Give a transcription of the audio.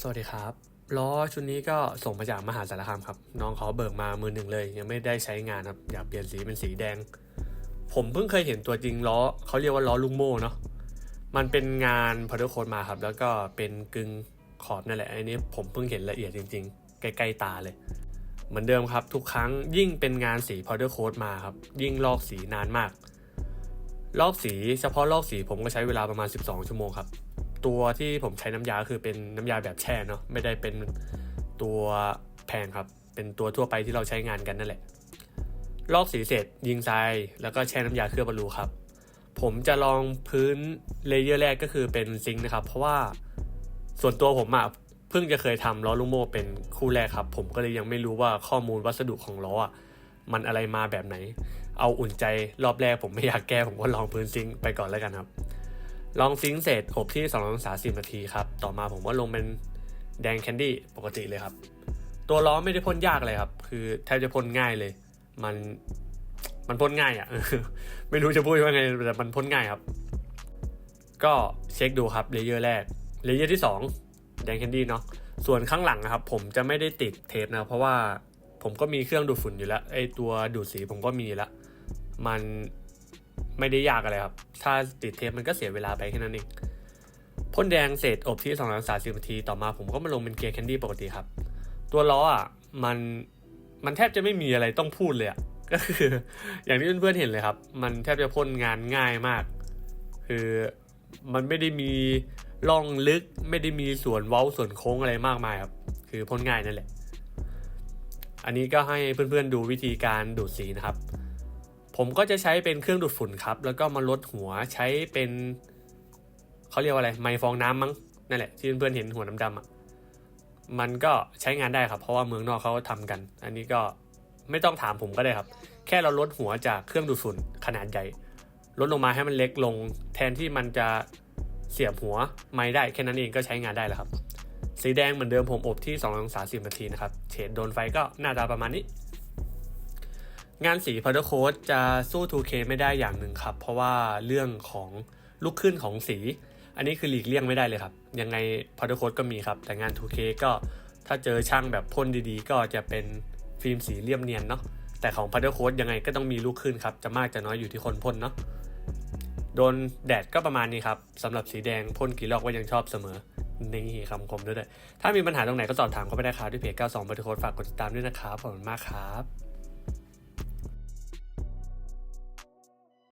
สวัสดีครับล้อชุดนี้ก็ส่งมาจากมหาสารคามครับ น้องเขาเบิกมามือหนึ่งเลย ยังไม่ได้ใช้งานครับ อยากเปลี่ยนสีเป็นสีแดง ผมเพิ่งเคยเห็นตัวจริงล้อเขาเรียกว่าล้อลุงโม่เนาะมันเป็นงานพอดโค้ดมาครับ แล้วก็เป็นกึ่งขอบนั่นแหละอันนี้ผมเพิ่งเห็นละเอียดจริง ๆ ใกล้ๆตาเลย เหมือนเดิมครับ ทุกครั้งยิ่งเป็นงานสีพอดโค้ดมาครับ ยิ่งลอกสีนานมาก ลอกสีเฉพาะลอกสีผมก็ใช้เวลาประมาณ 12 ชั่วโมงครับ ตัวที่ผมใช้น้ำยาคือเป็นน้ำยาแบบแช่เนาะไม่ได้เป็นตัวแพงครับ เป็นตัวทั่วไปที่เราใช้งานกันนั่นแหละ ลอกสีเสร็จยิงทรายแล้วก็แช่น้ำยาเคลือบบอลลูครับ ผมจะลองพื้นเลเยอร์แรกก็คือเป็นซิงค์นะครับ เพราะว่าส่วนตัวผมอะเพิ่งจะเคยทำล้อลูโมเป็นคู่แรกครับ ผมก็เลยยังไม่รู้ว่าข้อมูลวัสดุของล้ออะมันอะไรมาแบบไหน เอาอุ่นใจรอบแรกผมไม่อยากแก้ผมก็ลองพื้นซิงค์ไปก่อนแล้วกันครับ ลองซิงค์เสร็จอบที่2องศาสินาทีครับ ต่อมาผมก็ลงเป็นแดงแคนดี้ปกติเลยครับ ตัวล้อไม่ได้พ่นยากเลยครับ คือแทบจะพ่นง่ายเลย มันมันพ่นง่ายอะ่ะ ไม่รู้จะพูดว่าไงแต่มันพ่นง่ายครับ ก็เช็คดูครับเลเยอร์แรกเลเยอร์ที่ 2 แดงแคนดี้เนาะส่วนข้างหลังนะครับ ผมจะไม่ได้ติดเทปนะ เพราะว่าผมก็มีเครื่องดูดฝุ่นอยู่แล้วไอตัวดูดสีผมก็มีแล้ว มัน ไม่ได้ยากอะไรครับ ถ้าติดเทปมันก็เสียเวลาไปแค่นั้นเองพ่นแดงเสร็จอบที่2องศาสินาทีต่อมาผมก็มาลงเป็นเกียร์แคนดี้ปกติครับ ตัวล้ออะมันมันแทบจะไม่มีอะไรต้องพูดเลยอะก็คือ อย่างที่เพื่อนๆเห็นเลยครับ มันแทบจะพ่นงานง่ายมาก คือมันไม่ได้มีร่องลึกไม่ได้มีส่วนเว้าส่วนโค้งอะไรมากมายครับ คือพ่นง่ายนั่นแหละ อันนี้ก็ให้เพื่อนๆดูวิธีการดูดสีนะครับ ผมก็จะใช้เป็นเครื่องดูดฝุ่นครับ แล้วก็มาลดหัวใช้เป็นเขาเรียกว่าอะไร ไมฟองน้ำมั้งนั่นแหละที่เพื่อนๆเห็นหัวดำๆอะมันก็ใช้งานได้ครับ เพราะว่าเมืองนอกเขาทำกัน อันนี้ก็ไม่ต้องถามผมก็ได้ครับ แค่เราลดหัวจากเครื่องดูดฝุ่นขนาดใหญ่ลดลงมาให้มันเล็กลง แทนที่มันจะเสียบหัวไม้ได้แค่นั้นเองก็ใช้งานได้แล้วครับ สีแดงเหมือนเดิมผมอบที่2องศาสิบนาทีนะครับเฉดโดนไฟก็หน้าตาประมาณนี้ งานสีพาร์โค้ดจะสู้ 2K ไม่ได้อย่างหนึ่งครับ เพราะว่าเรื่องของลูกขึ้นของสี อันนี้คือหลีกเลี่ยงไม่ได้เลยครับ ยังไงพาร์โค้ดก็มีครับ แต่งาน 2K ก็ถ้าเจอช่างแบบพ่นดีๆ ก็จะเป็นฟิล์มสีเลี่ยมเนียนเนาะแต่ของพาร์โค้ดยังไงก็ต้องมีลูกขึ้นครับ จะมากจะน้อยอยู่ที่คนพ่นเนาะโดนแดดก็ประมาณนี้ครับสำหรับสีแดงพ่นกี่รอบก็ยังชอบเสมอนี่คำคมด้วยถ้ามีปัญหาตรงไหนก็สอบถามเข้าไปได้ครับที่เพจ92พาร์โค้ดฝากกดติดตามด้วยนะครับขอบคุณมากครับ